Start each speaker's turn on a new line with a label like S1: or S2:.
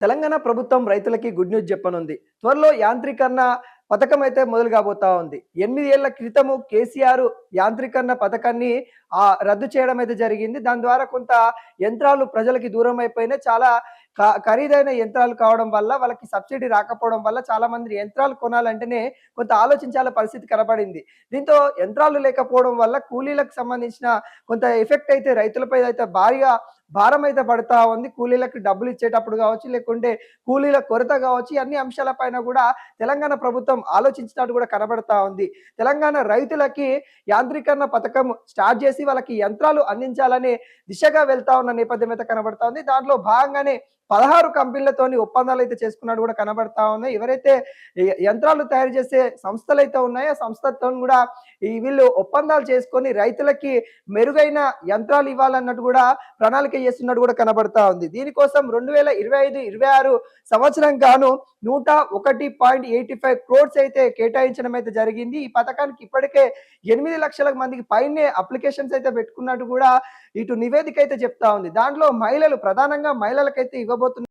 S1: తెలంగాణ ప్రభుత్వం రైతులకి good news చెప్పనుంది. త్వరలో యాంత్రీకరణ పథకం అయితే మొదలు కాబోతా ఉంది. ఎనిమిది ఏళ్ళ క్రితము కేసీఆర్ యాంత్రీకరణ పథకాన్ని ఆ రద్దు చేయడం అయితే జరిగింది. దాని ద్వారా కొంత యంత్రాలు ప్రజలకి దూరం అయిపోయినాయి. చాలా ఖరీదైన యంత్రాలు కావడం వల్ల వాళ్ళకి సబ్సిడీ రాకపోవడం వల్ల చాలా మంది యంత్రాలు కొనాలంటేనే కొంత ఆలోచించాల పరిస్థితి కనబడింది. దీంతో యంత్రాలు లేకపోవడం వల్ల కూలీలకు సంబంధించిన కొంత ఎఫెక్ట్ అయితే రైతులపై అయితే భారీగా భారం అయితే పడతా ఉంది. కూలీలకు డబ్బులు ఇచ్చేటప్పుడు కావచ్చు లేకుంటే కూలీల కొరత కావచ్చు అన్ని అంశాలపైన కూడా తెలంగాణ ప్రభుత్వం ఆలోచించినట్టు కూడా కనబడతా ఉంది. తెలంగాణ రైతులకి యాంత్రీకరణ పథకం స్టార్ట్ చేసి వాళ్ళకి యంత్రాలు అందించాలనే దిశగా వెళ్తా ఉన్న నేపథ్యం అయితే కనబడతా ఉంది. దాంట్లో భాగంగానే పదహారు కంపెనీలతోని ఒప్పందాలు అయితే చేసుకున్నట్టు కూడా కనబడతా ఉన్నాయి ఎవరైతే యంత్రాలు తయారు చేసే సంస్థలు అయితే ఉన్నాయో ఆ సంస్థతో కూడా ఈ వీళ్ళు ఒప్పందాలు చేసుకొని రైతులకి మెరుగైన యంత్రాలు ఇవ్వాలన్నట్టు కూడా ప్రణాళిక చేస్తున్నట్టు కూడా కనబడతా ఉంది. దీనికోసం రెండు వేల ఇరవై ఐదు ఇరవై ఆరు సంవత్సరం గాను నూట ఒకటి పాయింట్ ఎయిటీ ఫైవ్ క్రోడ్స్ అయితే కేటాయించడం అయితే జరిగింది. ఈ పథకానికి ఇప్పటికే ఎనిమిది లక్షల మందికి పైనే అప్లికేషన్స్ అయితే పెట్టుకున్నట్టు కూడా ఇటు నివేదిక అయితే చెప్తా ఉంది. దాంట్లో మహిళలు ప్రధానంగా మహిళలకైతే ఇవ్వబోతున్న